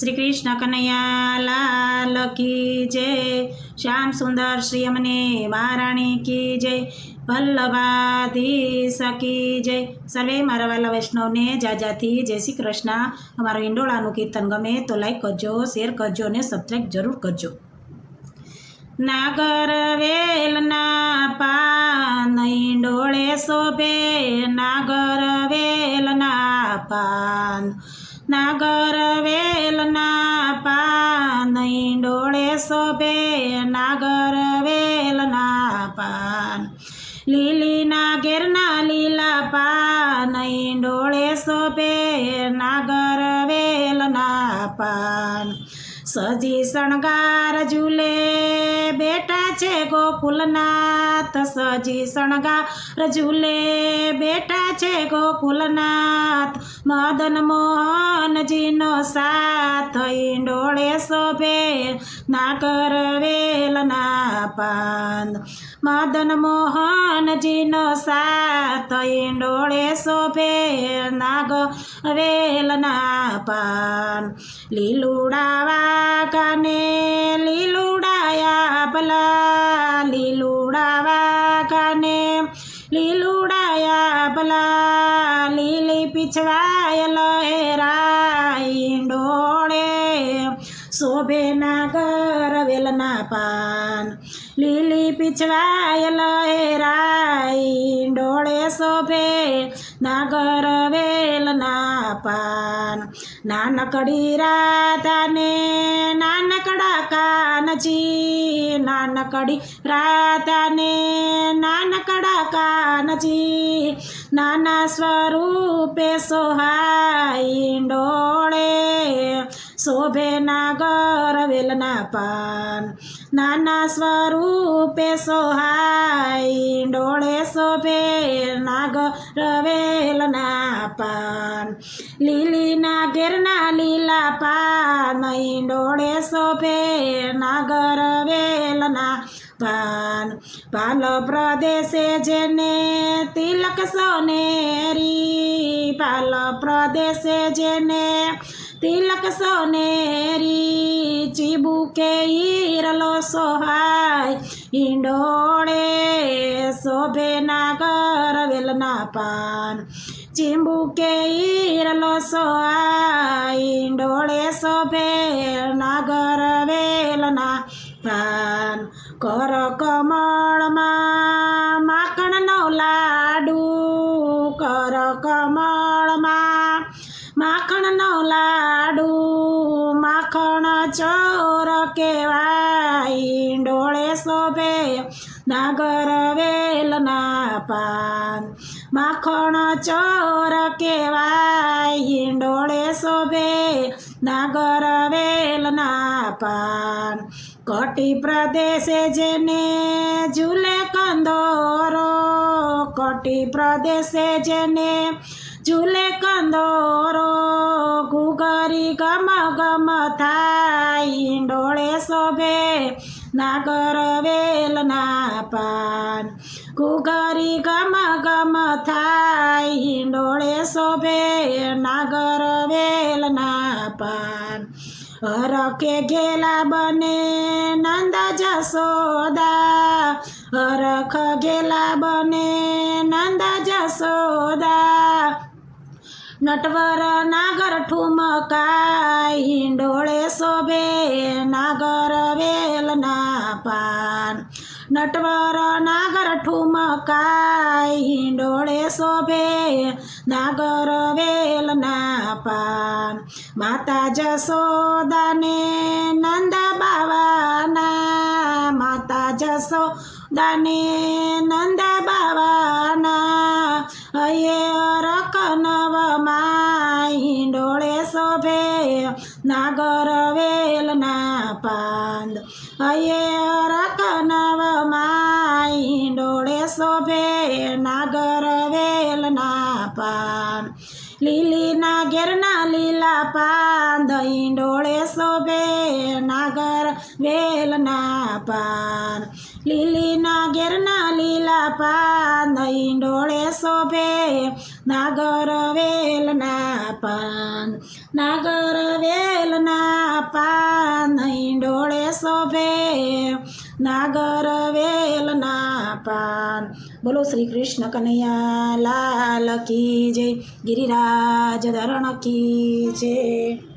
શ્રી કૃષ્ણ કનૈયા લાલ કી જય. શ્યામ સુંદર શ્રી અમને મહારાણી કી જય. વલ્લભાધીશ કી જય. સર્વે મારા વાલા વૈષ્ણવને જાજાથી જય શ્રી કૃષ્ણ. અમારું ઈંડોળાનું કીર્તન ગમે તો લાઈક કરજો શેર કરજો અને સબસ્ક્રાઈબ જરૂર કરજો. નાગર વેલના પાન ઈંડોળે શોભે. નાગર વેલના પાન. નાગર વેલના લીલા પાન ડોળે શોભે નાગર વેલના પાન. સજી શણગાર ઝૂલે, બેટા છે ગોકુલનાથ. સજી શણગાર ઝૂલે, બેટા છે ગોકુલનાથ. મદન મોહનજીનો સાથ ઈંડોળે શોભે નાગર વેલના પાન. મદન મોહનજીનો સાથ ડોળે શોભે નાગ વેલના પાન લીલુડાવા કાને લીલુડાયા ભલા લીલુડાવા કાને લીલુડાયા ભલા લીલી પીછવાય લહેરાઈ ડોળે શોભે નાગર વેલના પાન પીછવાય લહેરાઈ ડોળે શોભે નાગર વેલના પાન. નાનકડી રાતાને નાનકડા કાનજી. નાનકડી રાતાને નાનકડા કાનજી. નાના સ્વરૂપે સોહાઈ. ડોળે શોભે નાગર વેલના પાન. નાના સ્વરૂપે સોહાય ડોળે શોભે નાગર વેલના પાન. લીલીના ઘેરના લીલા પાન ડોળે શોભે નાગર વેલના પાન પાલ પ્રદેશે જેને તિલક સોનેરી પાલ પ્રદેશે જેને તિલક સોનેરી, ચીબુકે ઈરલો સોહાય, ઈંડોળે શોભે નાગર વેલના પાન. ચીંબુકે ઈરલો સોહાય સો શોભે નાગર વેલના પાન કર કમળમાં માખણનો લાડુ કર કમળમાં માખણનો લાડુ માખણ ચોર કેવાય ડોળે શોભે નાગર વેલ માખણ ચોર કેવાય હિંડોળે શોભે નાગર વેલના પાન. કટી પ્રદેશે જેને ઝૂલે કંદોરો. કટી પ્રદેશે જેને ઝૂલે કંદોરો. ગુગરી ગમ ગમ થાય. હિંડોળે શોભે નાગર વેલના પાન. ગુગરી ગમ ગમ થાય, હિંડોળે શોભે નાગર વેલના પાન. હરકે ઘેલા બને, નંદ જસોદા હરખ ઘેલા બને, નંદ જસોદા નટવર નાગર ઠુમકાય, હિંડોળે શોભે નાગર વેલના પાન. નટવર નાગર ઠુમકાઈ ડોળે શોભે નાગર વેલના પાન. માતા જસોદાને નંદ બાવાના. માતા જસોદાને નંદ બાવાના. હયે રક નવમાં ડોળે શોભે નાગર વેલના પાન. હયે શોભે નાગર વેલના પાન. લીલીના ઘેરના લીલા પાન દહીં ડોળે શોભે નાગર વેલના પાન. લીલીના ઘેરના લીલા પાન દહીં ડોળે શોભે નાગર વેલના પાન. નાગર વેલના શોભે નાગર વેલના પાન. બોલો શ્રી કૃષ્ણ કનૈયા લાલ કી જય ગિરિરાજ ધરણ કી જય.